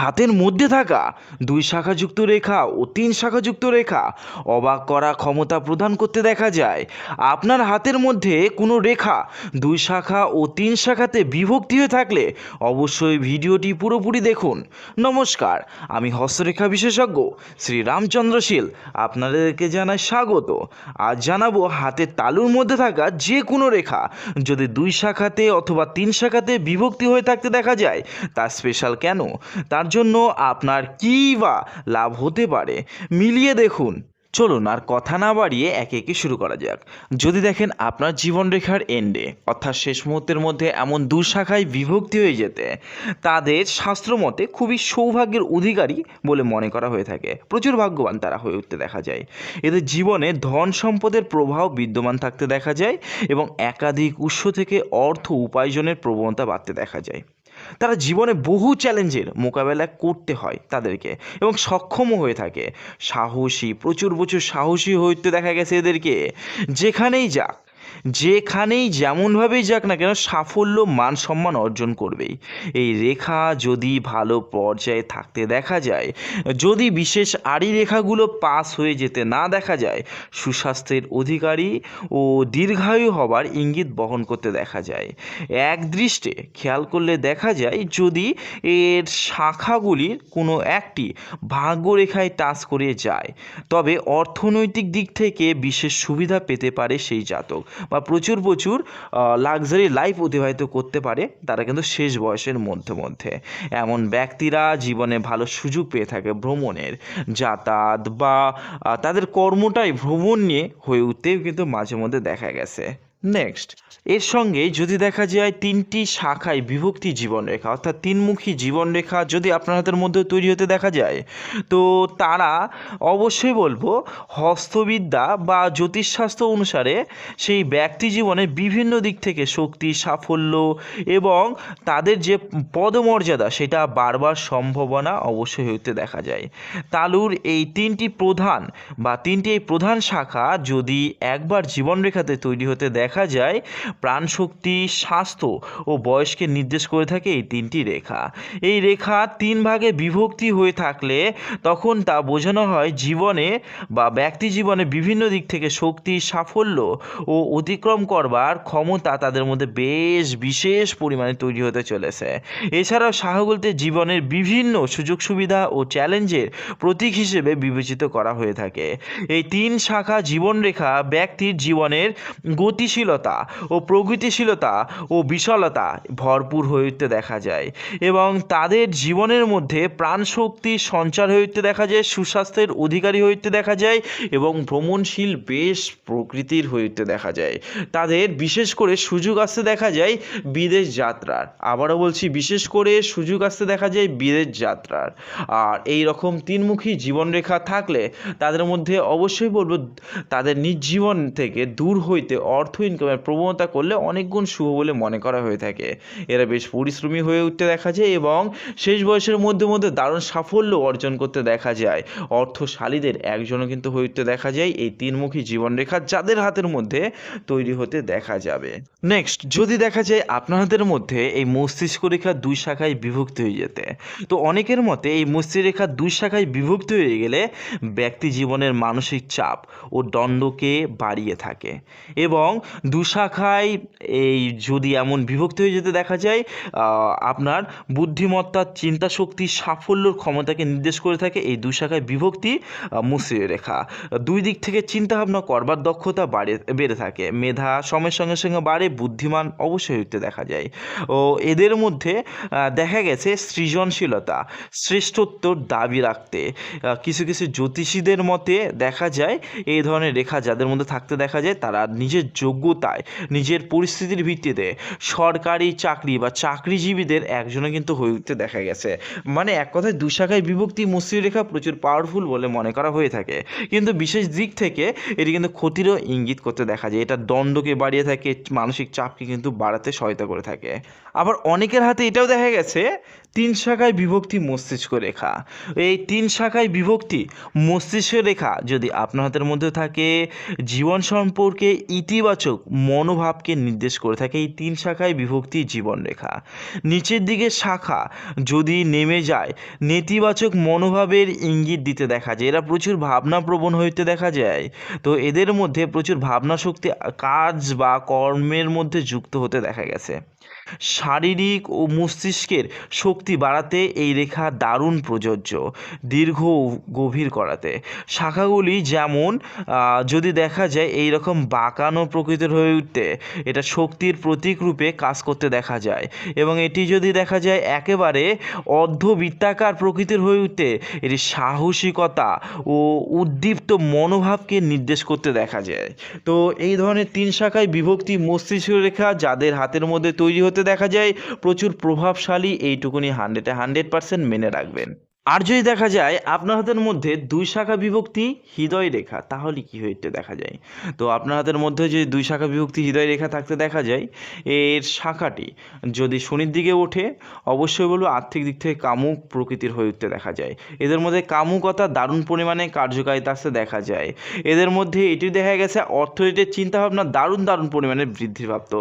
হাতের মধ্যে থাকা দুই শাখাযুক্ত রেখা ও তিন শাখাযুক্ত রেখা অবাক করা ক্ষমতা প্রদান করতে দেখা যায়। আপনার হাতের মধ্যে কোনো রেখা দুই শাখা ও তিন শাখাতে বিভক্তি হয়ে থাকলে অবশ্যই ভিডিওটি পুরোপুরি দেখুন। নমস্কার, আমি হস্তরেখা বিশেষজ্ঞ শ্রী রামচন্দ্র শীল। আপনাদেরকে জানাই স্বাগত। আজ জানাব হাতের তালুর মধ্যে থাকা যে কোনো রেখা যদি দুই শাখাতে অথবা তিন শাখাতে বিভক্তি হয়ে থাকতে দেখা যায়, তা স্পেশাল কেন? তার জন্য আপনার কী বা লাভ হতে পারে? মিলিয়ে দেখুন। চলুন আর কথা না বাড়িয়ে একে একে শুরু করা যাক। যদি দেখেন আপনার জীবনরেখার এন্ডে, অর্থাৎ শেষ মুহূর্তের মধ্যে এমন দু শাখায় বিভক্তি হয়ে যেতে, তাদের শাস্ত্রমতে খুবই সৌভাগ্যের অধিকারী বলে মনে করা হয়ে থাকে। প্রচুর ভাগ্যবান তারা হয়ে উঠতে দেখা যায়। এদের জীবনে ধন সম্পদের প্রবাহ বিদ্যমান থাকতে দেখা যায় এবং একাধিক উৎস থেকে অর্থ উপার্জনের প্রবণতা বাড়তে দেখা যায়। তারা জীবনে বহু চ্যালেঞ্জের মোকাবেলা করতে হয় তাদেরকে এবং সক্ষমও হয়ে থাকে। সাহসী, প্রচুর প্রচুর সাহসী হইতে দেখা গেছে এদেরকে। যেখানেই যাক যেখানেই যেমনভাবেই যাক না কেন সাফল্য, মান সম্মান অর্জন করবেই। এই রেখা যদি ভালো পর্যায়ে থাকতে দেখা যায়, যদি বিশেষ আড়ি রেখাগুলো পাস হয়ে যেতে না দেখা যায়, সুস্বাস্থ্যের অধিকারী ও দীর্ঘায়ু হবার ইঙ্গিত বহন করতে দেখা যায়। এক দৃষ্টে খেয়াল করলে দেখা যায়, যদি এর শাখাগুলির কোনো একটি ভাগ্যরেখায় টাচ করে যায়, তবে অর্থনৈতিক দিক থেকে বিশেষ সুবিধা পেতে পারে সেই জাতক। বা প্রচুর প্রচুর লাক্সারি লাইফ অতিবাহিত করতে পারে তারা কিন্তু শেষ বয়সের মধ্যে মধ্যে। এমন ব্যক্তিরা জীবনে ভালো সুযোগ পেয়ে থাকে ভ্রমণের। যাতায়াত বা তাদের কর্মটাই ভ্রমণ নিয়ে হয়ে উঠতেও কিন্তু মাঝে মধ্যে দেখা গেছে। নেক্সট এর সঙ্গে যদি দেখা যায় তিনটি শাখায় বিভক্তি জীবনরেখা, অর্থাৎ তিনমুখী জীবনরেখা যদি আপনার হাতের মধ্যে তৈরি হতে দেখা যায়, তো তারা অবশ্যই বলব হস্তবিদ্যা বা জ্যোতিষশাস্ত্র অনুসারে সেই ব্যক্তি জীবনে বিভিন্ন দিক থেকে শক্তি, সাফল্য এবং তাদের যে পদমর্যাদা সেটা বারবার সম্ভাবনা অবশ্যই হইতে দেখা যায়। তালুর এই তিনটি প্রধান বা তিনটি এই প্রধান শাখা যদি একবার জীবনরেখাতে তৈরি হতে দেখা যায় প্রাণশক্তি, স্বাস্থ্য ও বয়সকে নির্দেশ করে থাকে এই তিনটি রেখা। এই রেখা তিন ভাগে বিভক্তি হয়ে থাকলে তখন তা বোঝানো হয় জীবনে বা ব্যক্তি জীবনে বিভিন্ন দিক থেকে শক্তি, সাফল্য ও অতিক্রম করবার ক্ষমতা তাদের মধ্যে বেশ বিশেষ পরিমাণে তৈরি হতে চলেছে। এছাড়াও শাহগুলিতে জীবনের বিভিন্ন সুযোগ সুবিধা ও চ্যালেঞ্জের প্রতীক হিসেবে বিবেচিত করা হয়ে থাকে। এই তিন শাখা জীবনরেখা ব্যক্তির জীবনের গতিশীলতা ও প্রগতিশীলতা ও বিশালতা ভরপুর হয়ে উঠতে দেখা যায় এবং তাদের জীবনের মধ্যে প্রাণশক্তি সঞ্চার হয়ে উঠতে দেখা যায়, সুস্বাস্থ্যের অধিকারী হয়ে উঠতে দেখা যায় এবং ভ্রমণশীল বেশ প্রকৃতির হয়ে উঠতে দেখা যায়। তাদের বিশেষ করে সুযোগ আসতে দেখা যায় বিদেশ যাত্রার। আবারও বলছি, বিশেষ করে সুযোগ আসতে দেখা যায় বিদেশ যাত্রার। আর এই রকম তিনমুখী জীবনরেখা থাকলে তাদের মধ্যে অবশ্যই বলব, তাদের নিজ জীবন থেকে দূর হইতে অর্থ ইনকামের প্রবণতা করলে অনেক গুণ শুভ বলে মনে করা হয়ে থাকে। এরা বেশ পরিশ্রমী হয়ে উঠতে দেখা যায় এবং শেষ বয়সের মধ্যে মধ্যে দারুণ সাফল্য অর্জন করতে দেখা যায়। অর্থশালীদের একজনও কিন্তু হয়ে উঠতে দেখা যায় এই তিনমুখী জীবনরেখা যাদের হাতের মধ্যে তৈরি হতে দেখা যাবে। নেক্সট যদি দেখা যায় আপনার হাতের মধ্যে এই মস্তিষ্ক রেখা দুই শাখায় বিভক্ত হয়ে যেতে। তো অনেকের মতে এই মস্তিষ্ক রেখা দুই শাখায় বিভক্ত হয়ে গেলে ব্যক্তি জীবনের মানসিক চাপ ও দ্বন্দ্বকে বাড়িয়ে থাকে। এবং দু শাখায় এই যদি এমন বিভক্ত হয়ে যেতে দেখা যায় আপনার বুদ্ধিমত্তা চিন্তা শক্তি সাফল্যর ক্ষমতাকে নির্দেশ করে থাকে এই দু শাখায় বিভক্তি মুসির রেখা। দুই দিক থেকে চিন্তা ভাবনা করবার দক্ষতা বাড়ে, বেড়ে থাকে। মেধা সময়ের সঙ্গে সঙ্গে বাড়ে, বুদ্ধিমান অবশ্যই হইতে দেখা যায়। ও এদের মধ্যে দেখা গেছে সৃজনশীলতা, শ্রেষ্ঠত্বর দাবি রাখতে। কিছু কিছু জ্যোতিষীদের মতে দেখা যায়, এই ধরনের রেখা যাদের মধ্যে থাকতে দেখা যায়, তারা নিজের যোগ্যতায় নিজের পরিস্থিতির ভিত্তিতে সরকারি চাকরি বা চাকরিজীবীদের একজনে কিন্তু হয়ে উঠতে দেখা গেছে। মানে এক কথায় দু শাখায় বিভক্তি মসৃণ রেখা প্রচুর পাওয়ারফুল বলে মনে করা হয়ে থাকে। কিন্তু বিশেষ দিক থেকে এটি কিন্তু ক্ষতিরও ইঙ্গিত করতে দেখা যায়। এটা দ্বন্দ্বকে বাড়িয়ে থাকে, মানসিক চাপকে কিন্তু বাড়াতে সহায়তা করে থাকে। আবার অনেকের হাতে এটাও দেখা গেছে, তিন শাখায় বিভক্তি মস্তিষ্ক রেখা। এই তিন শাখায় বিভক্তি মস্তিষ্ক রেখা যদি আপনার হাতের মধ্যে থাকে, জীবন সম্পর্কে ইতিবাচক মনোভাবকে নির্দেশ করে থাকে এই তিন শাখায় বিভক্তি জীবনরেখা। নিচের দিকে শাখা যদি নেমে যায়, নেতিবাচক মনোভাবের ইঙ্গিত দিতে দেখা যায়। এরা প্রচুর ভাবনা প্রবণ হইতে দেখা যায়। তো এদের মধ্যে প্রচুর ভাবনা শক্তি কাজ বা কর্মের মধ্যে যুক্ত হতে দেখা গেছে। শারীরিক ও মস্তিষ্কের শক্তি বাড়াতে এই রেখা দারুণ প্রযোজ্য, দীর্ঘ গভীর করাতে। শাখাগুলি যেমন যদি দেখা যায় এই রকম বাঁকানো প্রকৃতির হয়ে উঠতে, এটা শক্তির প্রতীক রূপে কাজ করতে দেখা যায়। এবং এটি যদি দেখা যায় একেবারে অর্ধবৃত্তাকার প্রকৃতির হয়ে উঠতে, এটি সাহসিকতা ও উদ্দীপ্ত মনোভাবকে নির্দেশ করতে দেখা যায়। তো এই ধরনের তিন শাখায় বিভক্তি মস্তিষ্ক রেখা যাদের হাতের মধ্যে তৈরি হতে দেখা যায় প্রচুর প্রভাবশালী এইটুকুনি হান্ড্রেডে হান্ড্রেড পার্সেন্ট মেনে রাখবেন। আর যদি দেখা যায় আপনার হাতের মধ্যে দুই শাখা বিভক্তি হৃদয় রেখা, তাহলে কি হইতে দেখা যায়? তো আপনার হাতের মধ্যে যদি দুই শাখা বিভক্তি হৃদয় রেখা থাকতে দেখা যায়, এর শাখাটি যদি শনির দিকে ওঠে, অবশ্যই বলব আর্থিক দিক থেকে কামুক প্রকৃতির হয়ে উঠতে দেখা যায়। এদের মধ্যে কামুকতা দারুণ পরিমাণে কার্যকারিতা আসতে দেখা যায়। এদের মধ্যে এটি দেখা গেছে অর্থনীতির চিন্তাভাবনা দারুণ দারুণ পরিমাণে বৃদ্ধিপ্রাপ্ত।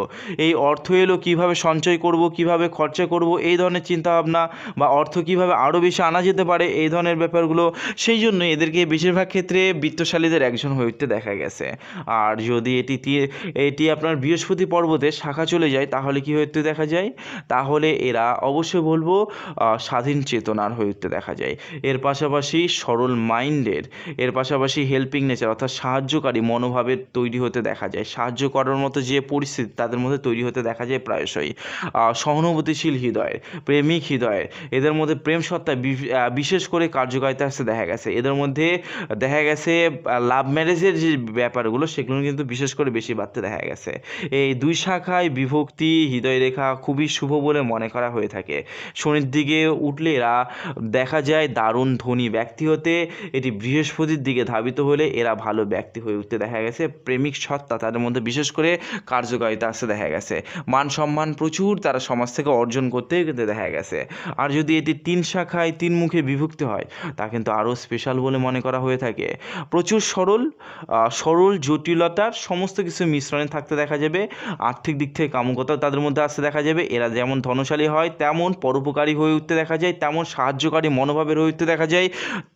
এই অর্থ এলো কীভাবে সঞ্চয় করব, কীভাবে খরচা করব, এই ধরনের চিন্তাভাবনা বা অর্থ কীভাবে আরও বেশি আনা যেতে পারে এই ধরনের ব্যাপারগুলো, সেই জন্য এদেরকে বেশিরভাগ ক্ষেত্রে বৃত্তশালীদের একজন হয়ে উঠতে দেখা গেছে। আর যদি এটি এটি আপনার বৃহস্পতি পর্বতে শাখা চলে যায়, তাহলে কি উঠতে দেখা যায়? তাহলে এরা অবশ্যই বলব স্বাধীন চেতনার হয়ে উঠতে দেখা যায়। এর পাশাপাশি সরল মাইন্ডের, এর পাশাপাশি হেল্পিং নেচার অর্থাৎ সাহায্যকারী মনোভাবের তৈরি হতে দেখা যায়। সাহায্য করার মতো যে পরিস্থিতি, তাদের মধ্যে তৈরি হতে দেখা যায় প্রায়শই। সহানুভূতিশীল হৃদয়ের প্রেমিক হৃদয়ের এদের মধ্যে প্রেম সত্তা বিশেষ করে কার্যকারিতা আসতে দেখা গেছে। এদের মধ্যে দেখা গেছে লাভ ম্যারেজের যে ব্যাপারগুলো, সেগুলো কিন্তু বিশেষ করে বেশি বাড়তে দেখা গেছে। এই দুই শাখায় বিভক্তি হৃদয় রেখা খুবই শুভ বলে মনে করা হয়ে থাকে। শনির দিকে উঠলে এরা, দেখা যায়, দারুণ ধনী ব্যক্তি হতে, এটি বৃহস্পতির দিকে ধাবিত হলে এরা ভালো ব্যক্তি হয়ে উঠতে দেখা গেছে। প্রেমিক সত্তা তাদের মধ্যে বিশেষ করে কার্যকারিতা আসতে দেখা গেছে। মান সম্মান প্রচুর, তারা সমাজ থেকে অর্জন করতে দেখা গেছে। আর যদি এটি তিন শাখায়, তিন মুখে বিভক্তি হয়। তা কিন্তু আরও স্পেশাল বলে মনে করা হয়ে থাকে। প্রচুর সরল সরল জটিলতার সমস্ত কিছু মিশ্রণে থাকতে দেখা যাবে। আর্থিক দিক থেকে কামুকতাও তাদের মধ্যে আসতে দেখা যাবে। এরা যেমন ধনশালী হয়, তেমন পরোপকারী হয়ে উঠতে দেখা যায়, তেমন সাহায্যকারী মনোভাবের হয়ে উঠতে দেখা যায়।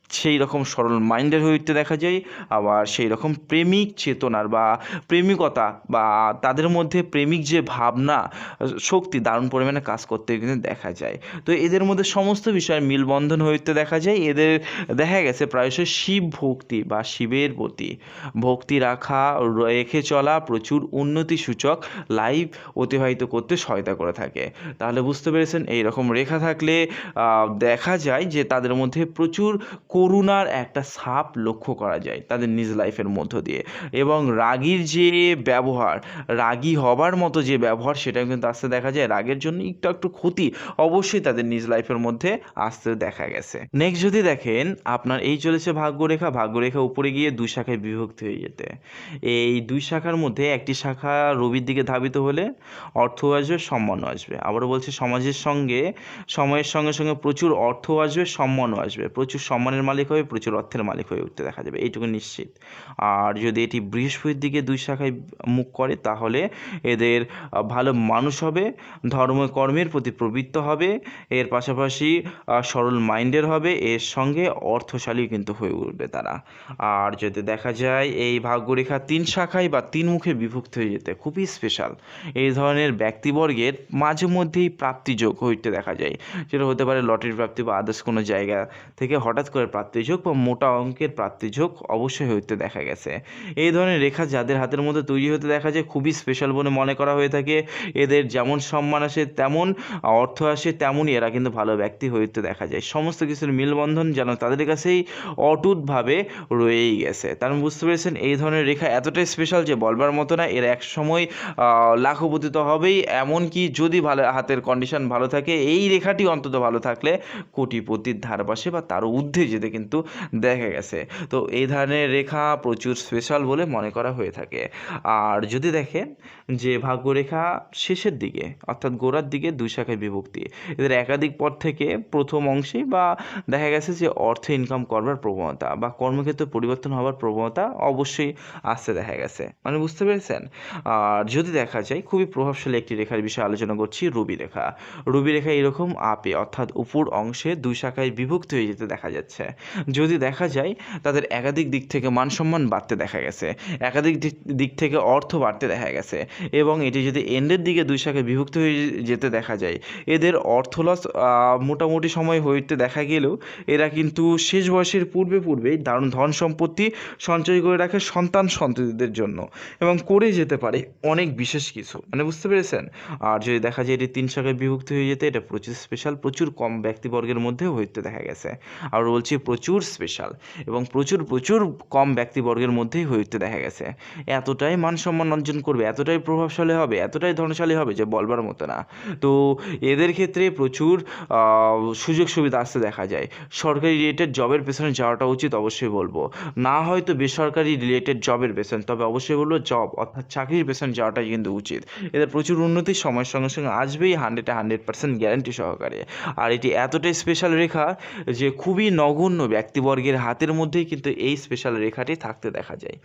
সেই রকম সরল মাইন্ডের হয়ে উঠতে দেখা যায়, আবার সেই রকম প্রেমিক চেতনার বা প্রেমিকতা বা তাদের মধ্যে প্রেমিক যে ভাবনা, শক্তি দারুণ পরিমাণে কাজ করতে কিন্তু দেখা যায়। তো এদের মধ্যে সমস্ত বিষয়ের মিলবন্ধন হয়ে উঠতে দেখা যায়, এদের দেখা গেছে প্রায়শই শিব ভক্তি বা শিবের প্রতি। ভক্তি রাখা, রেখে চলা, প্রচুর উন্নতি সূচক লাইফ অতিবাহিত করতে সহায়তা করে থাকে। তাহলে বুঝতে পেরেছেন, এই রকম রেখা থাকলে দেখা যায় যে তাদের মধ্যে প্রচুর করুণার একটা ছাপ লক্ষ্য করা যায় তাদের নিজ লাইফের মধ্য দিয়ে। এবং রাগীর যে ব্যবহার, রাগী হবার মতো যে ব্যবহার সেটা কিন্তু আসতে দেখা যায়। রাগের জন্য একটু একটু ক্ষতি অবশ্যই তাদের নিজ লাইফের মধ্যে আসতে দেখা গেছে। নেক্সট যদি দেখেন, আপনার এই চলেছে ভাগ্যরেখা ভাগ্যরেখা উপরে গিয়ে দুই শাখায় বিভক্ত হয়ে যেতে। এই দুই শাখার মধ্যে একটি শাখা রবির দিকে ধাবিত হলে অর্থ আসবে, সম্মানও আসবে। আবারও বলছি, সমাজের সঙ্গে, সময়ের সঙ্গে সঙ্গে প্রচুর অর্থ আসবে, সম্মানও আসবে। প্রচুর সম্মানের মালিক হবে প্রচুর অর্থের মালিক হয়ে উঠতে দেখা যাবে, এইটুকু নিশ্চিত। আর যদি এটি বৃহস্পতির দিকে দুই শাখায় মুখ করে, তাহলে এদের ভালো মানুষ হবে ধর্ম কর্মের প্রতি প্রবৃত্ত হবে, এর পাশাপাশি সরল মাইন্ডের হবে, এর সঙ্গে অর্থশালী কিন্তু হয়ে উঠবে তারা। আর যদি দেখা যায়, এই ভাগ্যরেখা তিন শাখায় বা তিন মুখে বিভক্ত হয়ে যেতে খুবই স্পেশাল এই ধরনের ব্যক্তিবর্গের মাঝে মধ্যেই প্রাপ্তিযোগ হইতে দেখা যায়। সেটা হতে পারে লটারি প্রাপ্তি বা আদার্স কোনো জায়গা থেকে হঠাৎ করে প্রাপ্তিযোগ বা মোটা অঙ্কের প্রাপ্তিযোগ অবশ্যই হইতে দেখা গেছে। এই ধরনের রেখা যাদের হাতের মধ্যে তৈরি হতে দেখা যায় খুবই স্পেশাল বলে মনে করা হয়ে থাকে। এদের যেমন সম্মান আসে তেমন অর্থ আসে তেমনই এরা কিন্তু ভালো ব্যক্তি হইতে দেখা যায়। সমস্ত কিছুর মিলবন্ধন যেন তাদের কাছেই অটুটভাবে রয়েই গেছে। তার মানে বুঝতে পেরেছেন, এই ধরনের রেখা এতটাই স্পেশাল যে বলবার মতো না, এরা এক সময় লাখপতি তো হবেই। এমনকি যদি ভালো, হাতের কন্ডিশন ভালো থাকে, এই রেখাটি অন্তত ভালো থাকলে কোটিপতির ধারপাশে বা তার ঊর্ধ্বে যেতে কিন্তু দেখা গেছে। তো এই ধরনের রেখা প্রচুর স্পেশাল বলে মনে করা হয়ে থাকে। আর যদি দেখেন যে ভাগ্যরেখা শেষের দিকে, অর্থাৎ গোড়ার দিকে দুই শাখায় বিভক্তি, এদের একাধিক পথ থেকে প্রথম অংশে বা দেখা গেছে যে অর্থ ইনকাম করবার প্রবণতা বা কর্মক্ষেত্রে পরিবর্তন হওয়ার প্রবণতা অবশ্যই আসতে দেখা গেছে। মানে বুঝতে পেরেছেন? আর যদি দেখা যায়, খুবই প্রভাবশালী একটি রেখার বিষয়ে আলোচনা করছি, রবি রেখা। রবি রেখা এরকম আপে, অর্থাৎ উপর অংশে দুই শাখায় বিভক্ত হয়ে যেতে দেখা যাচ্ছে। যদি দেখা যায়, তাদের একাধিক দিক থেকে মান সম্মান বাড়তে দেখা গেছে। একাধিক দিক- থেকে অর্থ বাড়তে দেখা গেছে। এবং এটি যদি এন্ডের দিকে দুই শাখায় বিভক্ত হয়ে যেতে দেখা যায়, এদের অর্থ লস মোটামুটি সময় হইতে দেখা গেলেও এরা কিন্তু শেষ বয়সের পূর্বে পূর্বেই দারুণ ধন সম্পত্তি সঞ্চয় করে রাখে সন্তান সন্ততিদের জন্য। এবং করে যেতে পারে অনেক বিশেষ কিছু। মানে বুঝতে পেরেছেন? আর যদি দেখা যায় এটি তিন শাখায় বিভক্ত হয়ে যেতে, এটা প্রচুর স্পেশাল প্রচুর কম ব্যক্তিবর্গের মধ্যে হইতে দেখা গেছে। আর বলছি প্রচুর স্পেশাল এবং প্রচুর প্রচুর কম ব্যক্তিবর্গের মধ্যেই হয়ে উঠতে দেখা গেছে। এতটাই মান সম্মান অর্জন করবে, এতটাই প্রভাবশালী হবে, এতটাই ধনশালী হবে যে বলবার মতো না। তো এদের ক্ষেত্রে প্রচুর সুযোগ সুবিধা আসতে দেখা যায়। সরকারি রিলেটেড জবের পেছনে যাওয়াটা উচিত অবশ্যই বলব। না হয়তো বেসরকারি রিলেটেড জবের পেছনে, তবে অবশ্যই বলব জব অর্থাৎ চাকরির পেছনে যাওয়াটাই কিন্তু উচিত। এদের প্রচুর উন্নতি, সময়ের সঙ্গে সঙ্গে আসবেই হান্ড্রেডে হান্ড্রেড পার্সেন্ট গ্যারান্টি সহকারে। আর এটি এতটাই স্পেশাল রেখা যে খুবই নগণ্য ব্যক্তিবর্গের হাতের মধ্যেই কিন্তু এই স্পেশাল রেখাটি থাকতে দেখা যায়।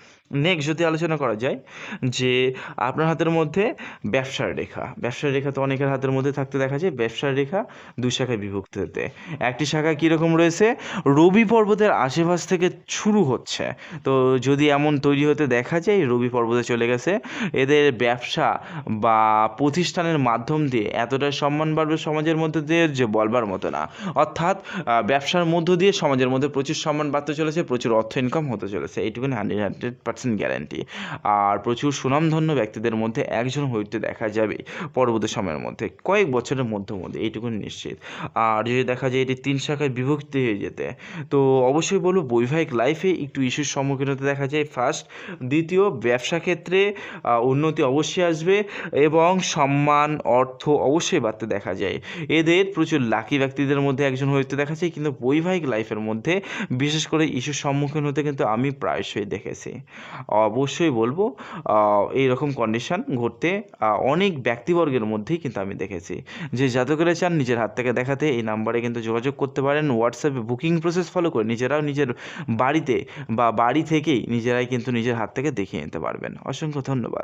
নেক্সট যদি আলোচনা করা যায় যে আপনার হাতের মধ্যে ব্যবসার রেখা। ব্যবসার রেখা তো অনেকের হাতের মধ্যে থাকতে দেখা যায়। ব্যবসার রেখা দুই শাখায় বিভক্ত হতে একটি শাখা কীরকম রয়েছে? রবি পর্বতের আশেপাশ থেকে শুরু হচ্ছে। তো যদি এমন তৈরি হতে দেখা যায়, রবি পর্বতে চলে গেছে। এদের ব্যবসা বা প্রতিষ্ঠানের মাধ্যম দিয়ে এতটাই সম্মান বাড়বে সমাজের মধ্যে দিয়ে যে বলবার মতো না। অর্থাৎ ব্যবসার মধ্য দিয়ে সমাজের মধ্যে প্রচুর সম্মান বাড়তে চলেছে, প্রচুর অর্থ ইনকাম হতে চলেছে, এইটুকুনি হান্ড্রেড হান্ড্রেড পার্সেন্ট গ্যারান্টি আর প্রচুর সুনামধন্য ব্যক্তিদের মধ্যে একজন হইতে দেখা যাবে পরবর্তী সময়ের মধ্যে, কয়েক বছরের মধ্যে মধ্যে, এইটুকুনি নিশ্চিত. আর যদি দেখা যায় এটি তিন শাখায় বিভক্তি হয়ে যেতে, তো অবশ্যই বলব বৈবাহিক লাইফে একটু ইস্যুর সম্মুখীন হতে দেখা যায়। ফার্স্ট দ্বিতীয়, ব্যবসা ক্ষেত্রে উন্নতি অবশ্যই আসবে এবং সম্মান, অর্থ অবশ্যই বাড়তে দেখা যায়। এদের প্রচুর লাকি ব্যক্তিদের মধ্যে একজন হইতে দেখা যায়, কিন্তু বৈবাহিক লাইফের মধ্যে, বিশেষ করে ইস্যুর সম্মুখীন হতে কিন্তু আমি প্রায়শই দেখেছি। অবশ্যই বলব এই রকম কন্ডিশন ঘটতে অনেক ব্যক্তিবর্গের মধ্যেই কিন্তু আমি দেখেছি। যে জাতকেরা চান নিজের হাত থেকে দেখাতে, এই নাম্বারে কিন্তু যোগাযোগ করতে পারেন হোয়াটসঅ্যাপে বুকিং প্রসেস ফলো করে নিজেরাও নিজের বাড়িতে বা বাড়ি থেকেই নিজেরাই কিন্তু নিজের হাত থেকে দেখিয়ে নিতে পারবেন। অসংখ্য ধন্যবাদ।